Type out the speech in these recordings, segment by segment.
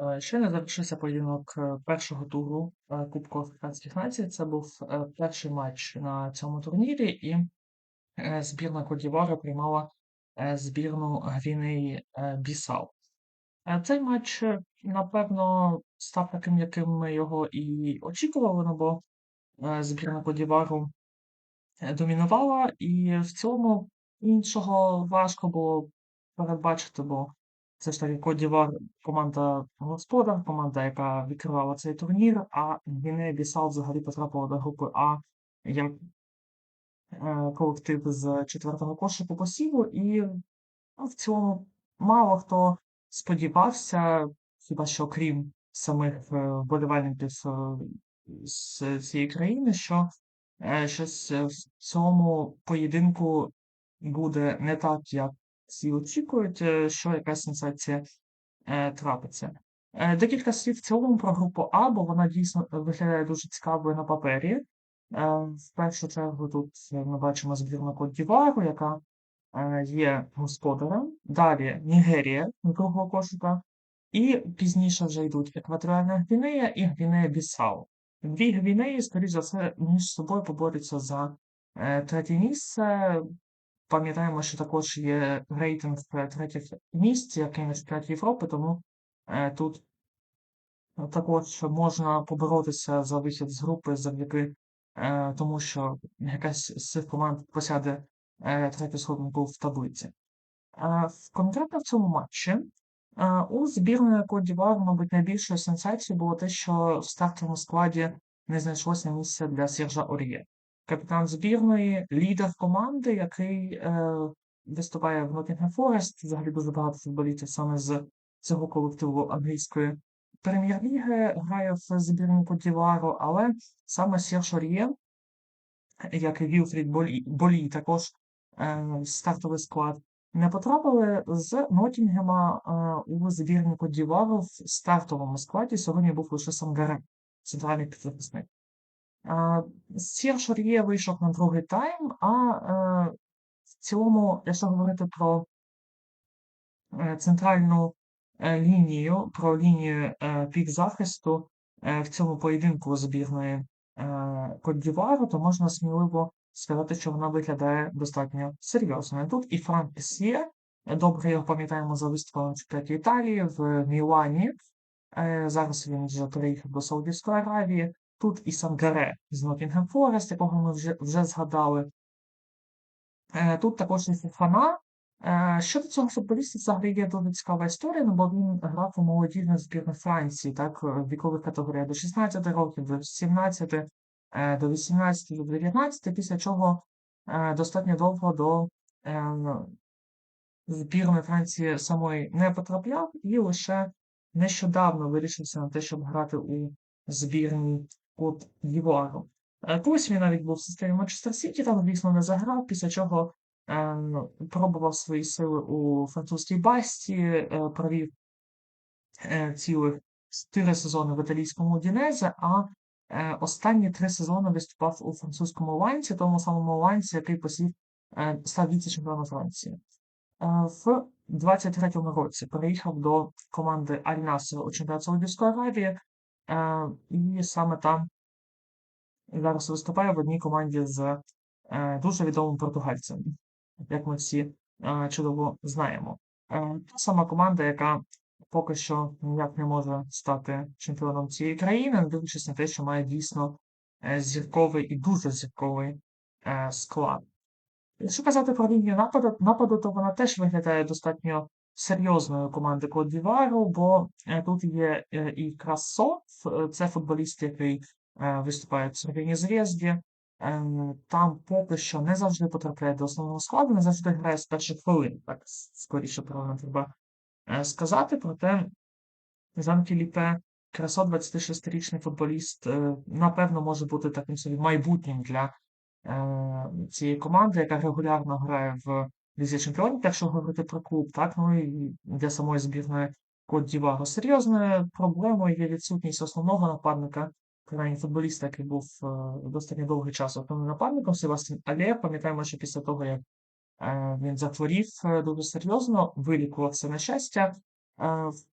Е, Щойно завершився поєдинок е, першого туру е, Кубку Африканських націй. Це був перший матч на цьому турнірі, і збірна Кодівара приймала збірну Гвінеї Бісау. Цей матч, напевно, став таким, яким ми його і очікували, ну бо збірна Кодівару домінувала, і в цілому іншого важко було передбачити, бо це ж таки Кодівар команда господар, команда, яка відкривала цей турнір, а Гвінея Бісау взагалі потрапила до групи А як е, колектив з четвертого кошику посіву, і ну, в цілому мало хто сподівався, хіба що крім самих е, вболівальників е, з цієї країни, що щось в цьому поєдинку буде не так, як всі очікують, е, що якась сенсація е, трапиться. Е, Декілька слів в цілому про групу А, бо вона дійсно виглядає дуже цікавою на папері. В першу чергу тут ми бачимо збірну Кот Дівару, яка є господарем. Далі Нігерія другого кошика. І пізніше вже йдуть Екваторіальна Гвінея і Гвінея Бісау. Дві Гвінеї, скоріш за все, між собою поборються за третє місце. Пам'ятаємо, що також є рейтинг третіх місць, як і на чемпіонаті Європи, тому е, тут також можна поборотися за вихід з групи завдяки е, тому, що якась з цих команд посяде е, третю сходинку в таблиці. Конкретно в цьому матчі у збірної Кот д'Івуар, мабуть, найбільшою сенсацією було те, що в стартовому складі не знайшлося місця для Сержа Ор'є. Капітан збірної, лідер команди, який е, виступає в Nottingham Forest, взагалі дуже багато футболістів саме з цього колективу англійської прем'єр-ліги грає в збірні Кот але саме Серж Ор'є, як і Вілфрід Болі, Болі також е, стартовий склад, не потрапили з Нотінгема е, у збірну Кот в стартовому складі. Сьогодні був лише Сангаре, центральний підзахисник. Е, Серж Ор'є вийшов на другий тайм, а е, в цілому, якщо говорити про е, центральну е, лінію, про лінію пік захисту в цьому поєдинку збірної Кот д'Івуару, то можна сміливо сказати, що вона виглядає достатньо серйозною. Тут і Франк Пісьє, добре його пам'ятаємо за виступом в чемпіонаті Італії в Мілані. Зараз він вже переїхав до Саудівської Аравії. Тут і Сангаре з Nottingham Forest, якого ми вже, вже згадали. Е, Тут також і Фофана. Е, Щодо цього футболіста, взагалі є дуже цікава історія, ну, бо він грав у молодіжних збірних Франції, так, е, в вікових категоріях до 16 років, до 17, е, до 18, до 19, після чого достатньо довго до збірної Франції самої не потрапляв і лише нещодавно вирішився на те, щоб грати у збірній Кот д'Івуару. Е, Колись він навіть був в системі Манчестер Сіті, там, звісно, не заграв, після чого е, пробував свої сили у французькій басті, е, провів цілих чотири сезони в італійському Удінезе, а останні три сезони виступав у французькому ланці, тому самому ланці, який посів, став віце-чемпіоном Франції. В 23-му році переїхав до команди Аль Насер у чемпіонат Саудівської Аравії, і саме там зараз виступає в одній команді з е, дуже відомим португальцем, як ми всі е, чудово знаємо. Та сама команда, яка поки що ніяк не може стати чемпіоном цієї країни, не дивлячись на те, що має дійсно е, зірковий і дуже зірковий е, склад. Якщо казати про лінію нападу, нападу, то вона теж виглядає достатньо серйозною команди Кот д'Івуару, бо е, тут є е, і Красо, ф- це футболіст, який е, виступає в Червоній Зв'язді. Е, Там поки що не завжди потрапляє до основного складу, не завжди грає з перших хвилин, так скоріше правильно треба е, сказати. Проте Жан-Філіпе Красо, 26-річний футболіст, е, напевно, може бути таким собі майбутнім для е, цієї команди, яка регулярно грає в Лізі Чемпіонів, якщо говорити про клуб, так, ну і для самої збірної Кот д'Івуару. Серйозною проблемою є відсутність основного нападника, принаймні футболіста, який був е, достатньо довгий час основним нападником, Себастьян Але. Пам'ятаємо, що після того, як е, він захворів е, дуже серйозно, вилікувався на щастя,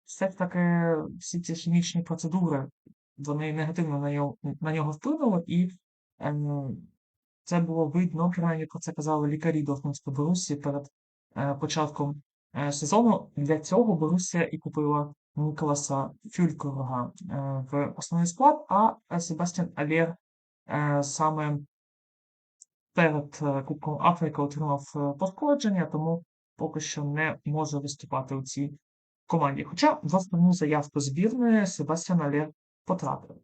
все ж таки всі ці хімічні процедури, вони негативно на нього, на нього вплинули, і е, це було видно, принаймні про це казали лікарі Дортмундської Борусі перед е, початком е, сезону. Для цього Борусія і купила Ніколаса Фюлькерога е, в основний склад, а Себастьян Алєр е, саме перед е, Кубком Африки отримав е, пошкодження, тому поки що не може виступати у цій команді. Хоча в основну заявку збірної Себастьян Алєр потрапив.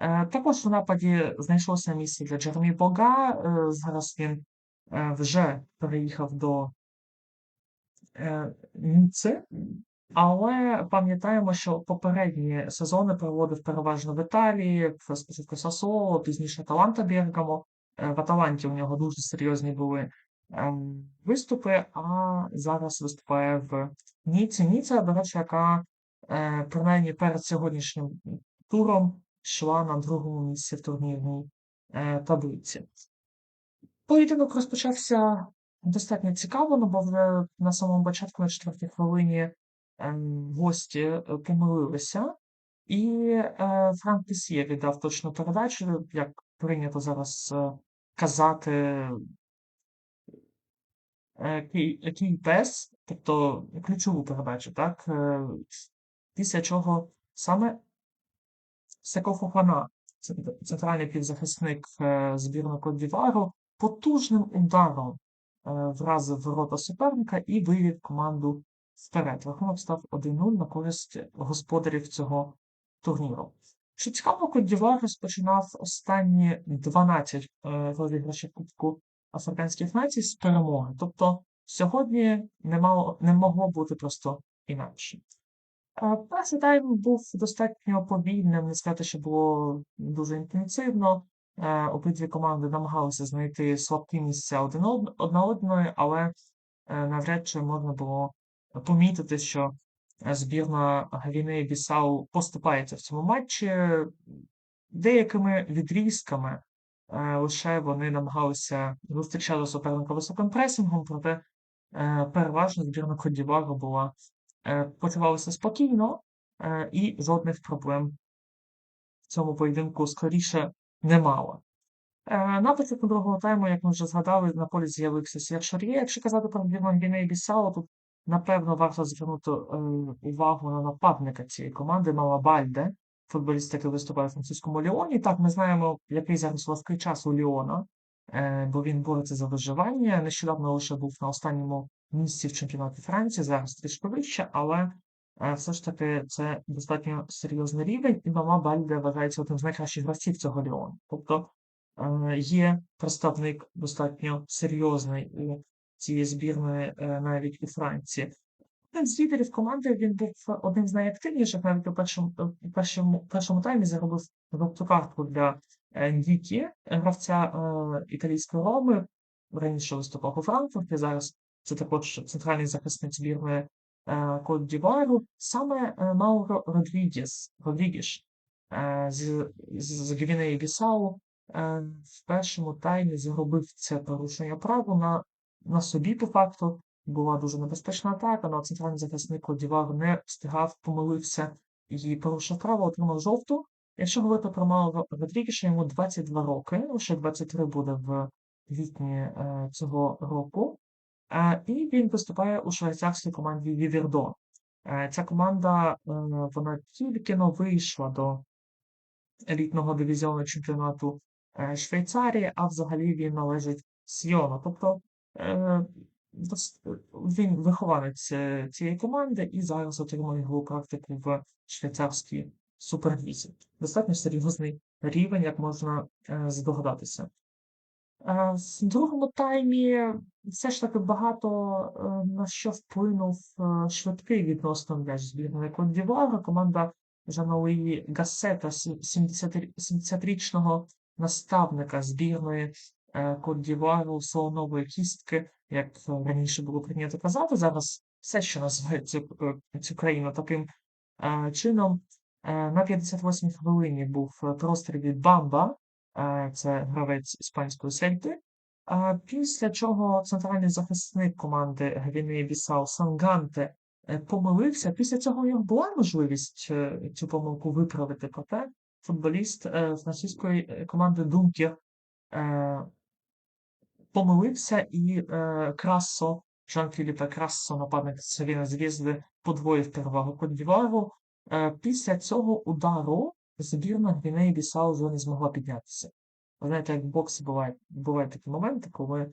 Е, Також в нападі знайшлося місце для Джеремі Бога. Е, Зараз він е, вже переїхав до Ніци, але пам'ятаємо, що попередні сезони проводив переважно в Італії, в спочатку Сасуоло, пізніше Таланта Бергамо. Е, В Аталанті у нього дуже серйозні були ем, виступи, а зараз виступає в Ніці. Ніця, до речі, яка е, принаймні перед сьогоднішнім туром йшла на другому місці в турнірній е, таблиці. Поєдинок розпочався достатньо цікаво, ну, бо на самому початку, на четвертій хвилині, ем, гості е, помилилися, і е, Франк Тесьє віддав точну передачу, як прийнято зараз казати, кій, пес, тобто ключову передачу, так? Після чого саме Секо Фофана, центральний півзахисник е, збірної Кот-д'Івуару, потужним ударом е, вразив ворота суперника і вивів команду вперед. Рахунок став 1-0 на користь господарів цього турніру. Що цікаво, Кот-д'Івуар розпочинав останні 12 е, розіграшів Кубку Африканських націй з перемоги. Тобто сьогодні не, мало, не могло бути просто інакше. Е, Перший тайм був достатньо повільним, не сказати, що було дуже інтенсивно. Е, Обидві команди намагалися знайти слабкі місця одна одної, але е, навряд чи можна було помітити, що збірна Гвінеї Бісау поступається в цьому матчі деякими відрізками. Е, Лише вони намагалися зустрічати суперника високим пресингом, проте переважно збірна Кодівару була почувалися спокійно, е, і жодних проблем в цьому поєдинку скоріше не мало. Е, На другого тайму, як ми вже згадали, на полі з'явився Сєр Шар'є. Якщо казати про збірну Гвінеї Бісау, тут напевно варто звернути е, увагу на нападника цієї команди Мала Бальде, футболіст, який виступає в французькому Ліоні. Так, ми знаємо, який зараз важкий час у Ліона, е, бо він бореться за виживання. Нещодавно лише був на останньому місці в чемпіонаті Франції, зараз трішки вище, але е, все ж таки це достатньо серйозний рівень, і Мама Бальде вважається одним з найкращих гравців цього Ліону. Тобто е, є представник достатньо серйозний у цієї збірної е, навіть у Франції. Один з лідерів команди він був одним з найактивніших, навіть у першому, першому, першому таймі заробив жовту картку для Ндікі, гравця е, італійської Роми. Раніше виступав у Франкфурті, зараз це також центральний захисник збірної е, Кот Дівару. Саме е, Мауро Родрігес, Родрігеш е, з, з, Гвінеї Бісау е, в першому таймі заробив це порушення права на, на собі по факту. Була дуже небезпечна атака, але центральний захисник Кодівар не встигав, помилився і порушив право, отримав жовту. Якщо говорити про Мауро Родрігеша, йому 22 роки, лише 23 буде в квітні цього року. Е, і він виступає у швейцарській команді Вівердо. Е, ця команда, е, вона тільки но вийшла до елітного дивізіону чемпіонату Швейцарії, а взагалі він належить Сйону. Тобто він вихованець цієї команди і зараз отримує його практику в швейцарській суперлізі. Достатньо серйозний рівень, як можна здогадатися. Е, В другому таймі все ж таки багато е, на що вплинув е, швидкий відносно м'яч збірної Кот-д'Івуара. Команда сім- 70 70-річного наставника збірної Кот-д'Івуару солонової кістки, як раніше було прийнято казати. Зараз все ще називають цю, цю країну таким чином. На 58-й хвилині був простріл від Бамба, це гравець іспанської сельти. Після чого центральний захисник команди Гвінеї Бісау Санганте е, помилився. Після цього у нього була можливість е, цю помилку виправити, проте футболіст французької е, команди Дункер помилився і Красо, Жан-Філіпе Красо, нападник Цивіна Звізди, подвоїв перевагу Код'Івару. Після цього удару збірна Гвінеї Бісау вже не змогла піднятися. Ви знаєте, як в боксі бувають, бувають такі моменти, коли е,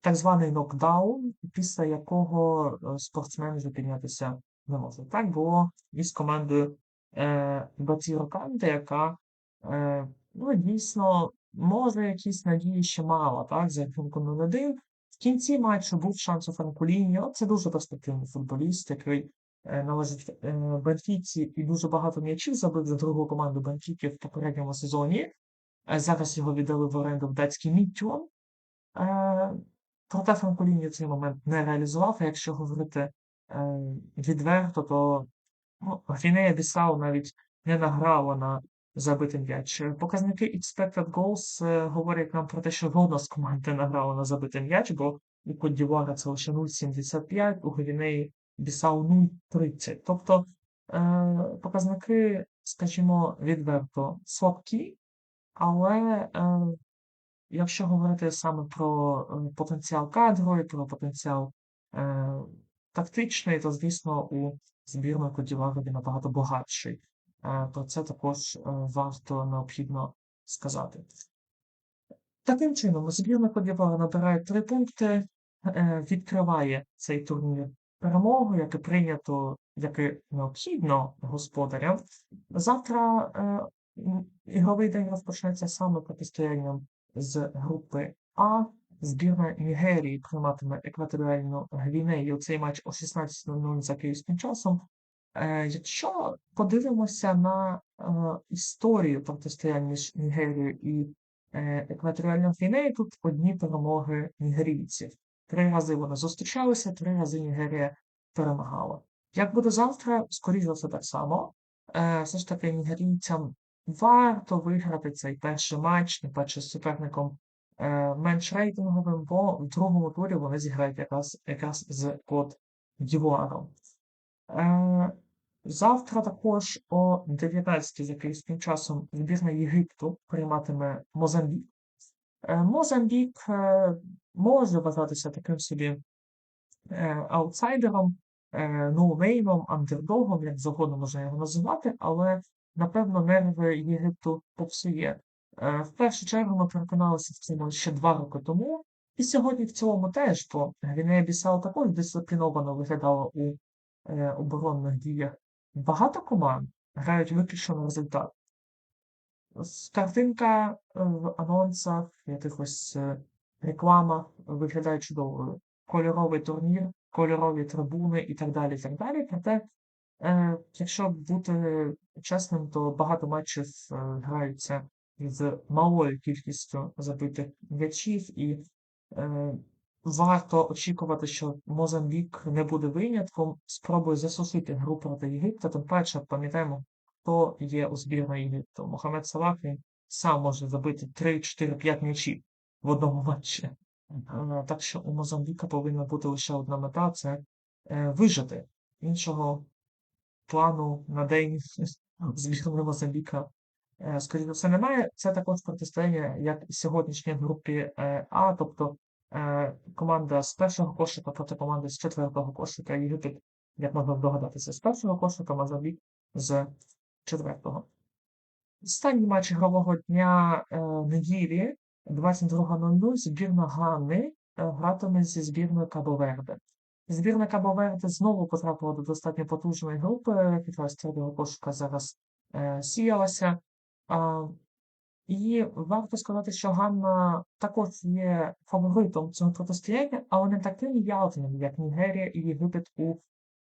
так званий нокдаун, після якого е, спортсмен вже піднятися не може. Так було і з командою е, Батіро Канте, яка е, ну, дійсно може якісь надії ще мала, так, за рахунком 0-1. В кінці матчу був шанс у Франкуліньо. Це дуже перспективний футболіст, який належить е, Бенфіці і дуже багато м'ячів забив за другу команду Бенфіки в попередньому сезоні. Е, Зараз його віддали в оренду в датський Міттюан. Е, Проте Франколіні цей момент не реалізував. Якщо говорити е, відверто, то ну, Гвінея Бісау навіть не награла на забитий м'яч. Показники expected goals е, говорять нам про те, що жодна з команд не награла на забитий м'яч, бо у Кодівара це лише 0,75, у Гвінеї Бісау 0,30. Тобто е, показники, скажімо, відверто слабкі, але е, Якщо говорити саме про е, потенціал кадровий, про потенціал е, тактичний, то, звісно, у збірної Кодівари він набагато багатший. Е, про це також е, варто необхідно сказати. Таким чином, збірна Кодівари набирає три пункти, е, відкриває цей турнір перемогою, як і прийнято, як і необхідно господарям. Завтра е, ігровий день розпочнеться саме протистоянням з групи А. Збірна Нігерії прийматиме екваторіальну Гвінею. Цей матч о 16.00 за київським часом. Е, якщо подивимося на е, історію протистояння між Нігерією і е, екваторіальною Гвінеєю, тут одні перемоги нігерійців. Три рази вони зустрічалися, три рази Нігерія перемагала. Як буде завтра, скоріш за все так само. Е, все ж таки нігерійцям варто виграти цей перший матч, тим паче з суперником е, менш рейтинговим, бо в другому турі вони зіграють якраз, якраз з Кот Дівуаром. Е, завтра також о 19-й за київським часом збірна Єгипту прийматиме Мозамбік. Мозамбік може вважатися таким собі е, аутсайдером, е, ноунеймом, андердогом, як завгодно можна його називати, але напевно, нерви Єгипту попсує. Е, В першу чергу ми переконалися в цьому ще два роки тому, і сьогодні в цілому теж, бо Гвінея Бісау також дисципліновано виглядала у оборонних діях. Багато команд грають виключно на результат. Картинка в анонсах, якихось рекламах виглядає чудовою. Кольоровий турнір, кольорові трибуни і так далі. так далі. Проте Е, якщо бути чесним, то багато матчів е, граються з малою кількістю забитих м'ячів, і е, варто очікувати, що Мозамбік не буде винятком, спробує засусити гру проти Єгипта. Тим паче, пам'ятаємо, хто є у збірної Єгипту. Мохамед Салах сам може забити 3, 4, 5 м'ячів в одному матчі. Так що у Мозамбіка повинна бути лише одна мета це е, вижити. Іншого плану на день збірної Мозамбіка, е, скоріше за все, немає. Це також протистояння, як і сьогоднішнє групі е, А, тобто команда з першого кошика проти команди з четвертого кошика. Єгипет, як можна здогадатися, з першого кошика, Мозамбік з четвертого. Останній матч ігрового дня неділі 22.00 збірна Ганни е, гратиме зі збірною Кабо-Верде. Збірна Кабо-Верде знову потрапила до достатньо потужної групи, яка з третього кошика зараз е, сіялася. А, і варто сказати, що Ганна також є фаворитом цього протистояння, але не таким явним, як Нігерія і Єгипет у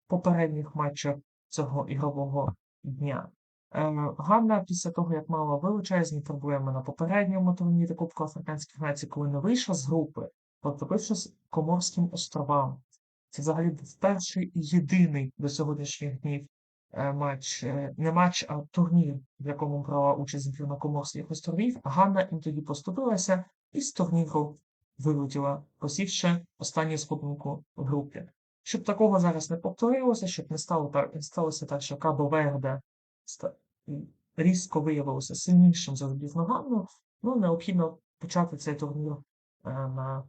попередніх матчах цього ігрового дня. Е, Ганна після того, як мала величезні проблеми на попередньому турнірі Кубку Африканських націй, коли не вийшла з групи, поступившись Коморським островам. Це взагалі був перший і єдиний до сьогоднішніх днів е, матч, е, не матч, а турнір, в якому брала участь збірна Коморських островів. Ганна їм тоді поступилася і з турніру вилетіла, посівши останню сходинку в групі. Щоб такого зараз не повторилося, щоб не стало так, сталося так, що Кабо Верде різко виявилося сильнішим за збірну Ганну, ну, необхідно почати цей турнір е, на,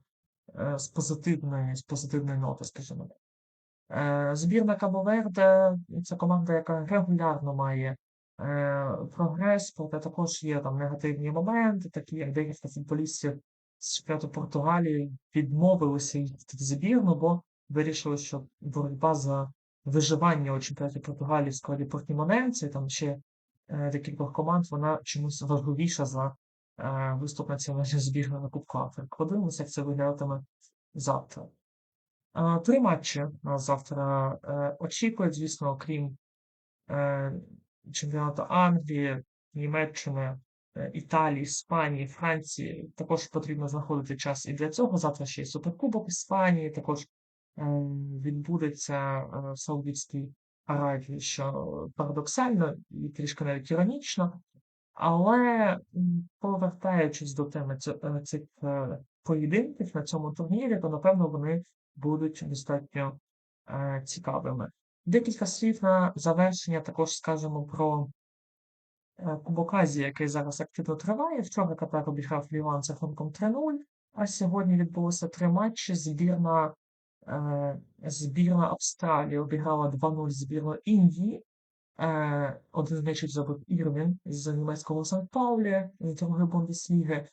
е, з позитивної, з позитивної ноти, скажімо так. Е, Збірна Кабо-Верде це команда, яка регулярно має прогрес, проте також є там негативні моменти, такі як декілька футболістів з чемпіонату Португалії відмовилися йти в збірну, бо вирішили, що боротьба за виживання у чемпіонаті Португалії в складі Портімоненці, там ще декількох команд, вона чомусь важливіша за е, виступ національної збірної на Кубку Африки. Подивимося, як це виглядатиме завтра. Три матчі нас завтра е, очікують, звісно, окрім е, чемпіонату Англії, Німеччини, е, Італії, Іспанії, Франції. Також потрібно знаходити час і для цього. Завтра ще й Суперкубок Іспанії, також е, відбудеться е, в Саудівській що парадоксально і трішки навіть іронічно. Але повертаючись до теми е, цих е, поєдинків на цьому турнірі, то напевно вони будуть достатньо е, цікавими. Декілька слів на завершення також скажемо про Кубок Азії, який зараз активно триває. Вчора Катар обіграв Ліван з рахунком 3-0, а сьогодні відбулося три матчі. Збірна, збірна Австралії обіграла 2-0 збірну Індії. Е, один з м'ячів забив Ірвін з німецького Сан-Паулі, з другої Бундесліги. Е,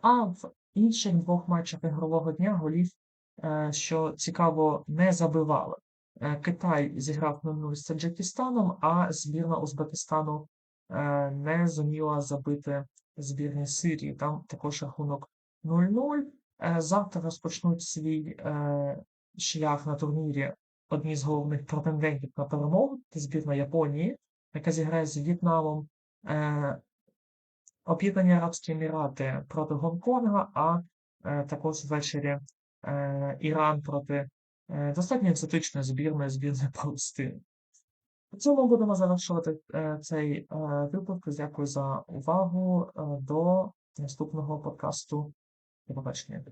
а в інших двох матчах ігрового дня голів, е, що цікаво, не забивали. Е, Китай зіграв 0-0 з Таджикистаном, а збірна Узбекистану е, не зуміла забити збірні Сирії. Там також рахунок 0-0. Е, Завтра розпочнуть свій е, шлях на турнірі одні з головних претендентів на перемогу це збірна Японії, яка зіграє з В'єтнамом. Е, Об'єднані Арабські Емірати проти Гонконга, а також ввечері Іран проти достатньо екзотичної збірної збірної Палестини. На цьому будемо завершувати цей випуск. Дякую за увагу. До наступного подкасту. До побачення.